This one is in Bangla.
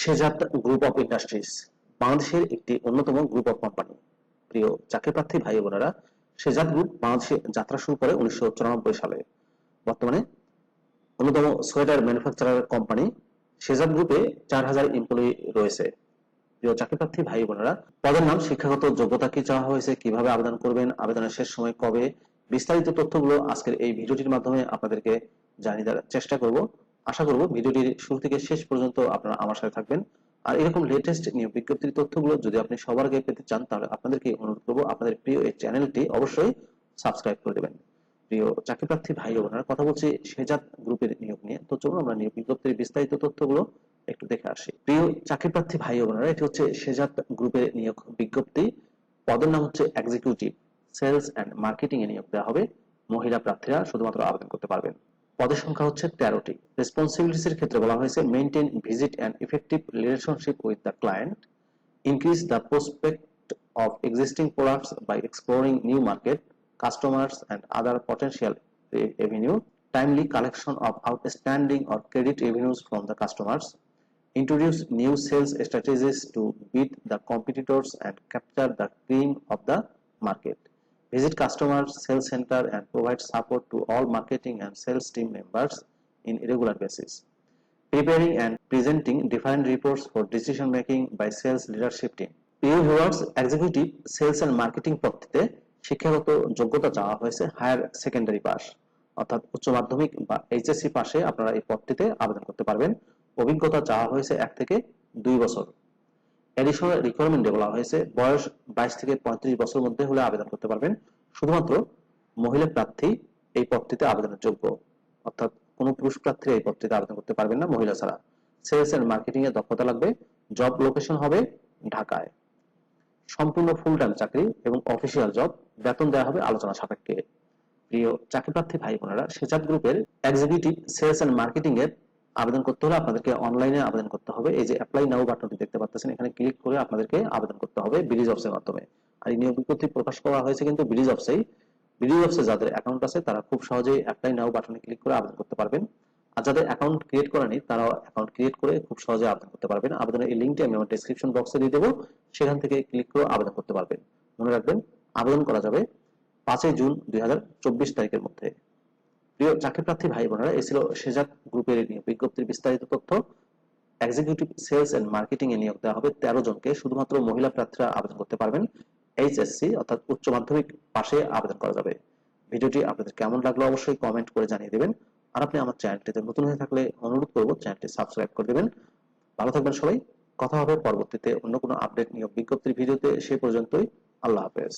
সেজাত গ্রুপ অফ ইন্ডাস্ট্রিজ বাংলাদেশের একটি অন্যতম গ্রুপ অফ কোম্পানি প্রিয় চাকরি প্রার্থী ভাই বোনেরা, সেজাত গ্রুপ বাংলাদেশে যাত্রা শুরু করে উনিশশো সালে। বর্তমানে অন্যতম সোয়েটার ম্যানুফ্যাকচারার কোম্পানি সেজাত গ্রুপে চার হাজার এমপ্লয়ি রয়েছে। প্রিয় চাকরি প্রার্থী ভাই বোনেরা, পদের নাম শিক্ষাগত যোগ্যতা কি চাওয়া হয়েছে, কীভাবে আবেদন করবেন, আবেদনের শেষ সময় কবে, বিস্তারিত তথ্যগুলো আজকের এই ভিডিওটির মাধ্যমে আপনাদেরকে জানিয়ে দেওয়ার চেষ্টা করব। আশা করব ভিডিওটির শুরু থেকে শেষ পর্যন্ত আপনারা আমার সাথে থাকবেন। আর এরকম লেটেস্ট নিয়োগ বিজ্ঞপ্তির তথ্যগুলো যদি আপনি সবার আগে পেতে চান, তাহলে আপনাদেরকে অনুরোধ করব আপনাদের প্রিয় এই চ্যানেলটি অবশ্যই সাবস্ক্রাইব করে দেবেন। প্রিয় চাকরি প্রার্থী ভাই বোনেরা, কথা বলছি সেজাত গ্রুপের নিয়োগ নিয়ে। তো চলুন আমরা নিয়োগ বিজ্ঞপ্তির বিস্তারিত তথ্যগুলো একটু দেখে আসি। প্রিয় চাকরি প্রার্থী ভাই বোনেরা, এটি হচ্ছে সেজাত গ্রুপের নিয়োগ বিজ্ঞপ্তি। পদের নাম হচ্ছে এক্সিকিউটিভ সেলস এন্ড মার্কেটিং এ নিয়োগ দেওয়া হবে। মহিলা প্রার্থীরা শুধুমাত্র আবেদন করতে পারবেন। পদের সংখ্যা হচ্ছে তেরোটি। রেসপন্সিবিলিটিসের ক্ষেত্রে বলা হয়েছে maintain visit and effective relationship with the client increase the prospect of existing products by exploring new market customers and other potential avenue timely collection of outstanding or credit revenues from the customers introduce new sales strategies to beat the competitors and capture the cream of the market visit customer sales center and provide support to all marketing and sales team members in irregular basis preparing and presenting different reports for decision making by sales leadership team. প্রিয় viewers executive sales and marketing পদ্ধতিতে শিক্ষাগত যোগ্যতা চাওয়া হয়েছে হায়ার সেকেন্ডারি পাস অর্থাৎ উচ্চ মাধ্যমিক বা এইচএসসি পাশে আপনারা এই পদটিতে আবেদন করতে পারবেন অভিজ্ঞতা চাওয়া হয়েছে এক থেকে দুই বছর এডিশনাল রিকোয়ারমেন্টে বলা হয়েছে। বয়স বাইশ থেকে পঁয়ত্রিশ বছর মধ্যে হলে আবেদন করতে পারবেন। শুধুমাত্র মহিলা প্রার্থী এই পদটিতে আবেদনের যোগ্য। অর্থাৎ কোনো পুরুষ প্রার্থী এই পদটিতে আবেদন করতে পারবেন না মহিলা ছাড়া। সেলস এন্ড মার্কেটিং এর দক্ষতা লাগবে। জব লোকেশন হবে ঢাকায়। সম্পূর্ণ ফুল টাইম চাকরি এবং অফিসিয়াল জব বেতন দেওয়া হবে আলোচনা সাপেক্ষে। প্রিয় চাকরি প্রার্থী ভাই বোনেরা সেচাপ গ্রুপের এক্সিকিউটিভ সেলস এন্ড মার্কেটিং এর আবেদন করতে হলে আপনাদেরকে অনলাইনে আবেদন করতে হবে। এই যে অ্যাপ্লাই নাও বাটনটি দেখতে পাচ্ছেন এখানে ক্লিক করে আপনাদেরকে আবেদন করতে হবে ব্রিজ অফসের মাধ্যমে। আর এই নিয়োগ বিজ্ঞপ্তি প্রকাশ করা হয়েছে কিন্তু ব্রিজ অফসেই ব্রিজ অফসে যাদের অ্যাকাউন্ট আছে, তারা খুব সহজেই অ্যাপ্লাই নাও বাটনে ক্লিক করে আবেদন করতে পারবেন। আর যাদের অ্যাকাউন্ট ক্রিয়েট করেনি তারাও অ্যাকাউন্ট ক্রিয়েট করে খুব সহজে আবেদন করতে পারবেন। আবেদনের এই লিঙ্কটি আমি আমার ডেসক্রিপশন বক্সে দিয়ে দেবো। সেখান থেকে ক্লিক করে আবেদন করতে পারবেন। মনে রাখবেন, আবেদন করা যাবে পাঁচই জুন দুই হাজার চব্বিশ তারিখের মধ্যে। প্রিয় চাকরি প্রার্থী ভাই বোনেরা এই ছিল সেজাক গ্রুপের বিজ্ঞপ্তির বিস্তারিত তথ্য। এক্সিকিউটিভ সেলস এন্ড মার্কেটিং এ নিয়োগ দেওয়া হবে তেরো জনকে, শুধুমাত্র মহিলা প্রার্থীরা আবেদন করতে পারবেন। এইচএসসি অর্থাৎ উচ্চ মাধ্যমিক পাশে আবেদন করা যাবে। ভিডিওটি আপনাদের কেমন লাগল অবশ্যই কমেন্ট করে জানিয়ে দেবেন। আর আপনি আমার চ্যানেলটিতে নতুন হয়ে থাকলে অনুরোধ করব চ্যানেলটি সাবস্ক্রাইব করে দেবেন। ভালো থাকবেন সবাই। কথা হবে পরবর্তীতে অন্য কোনো আপডেট নিয়োগ বিজ্ঞপ্তির ভিডিওতে, সে পর্যন্তই। আল্লাহ হাফেজ।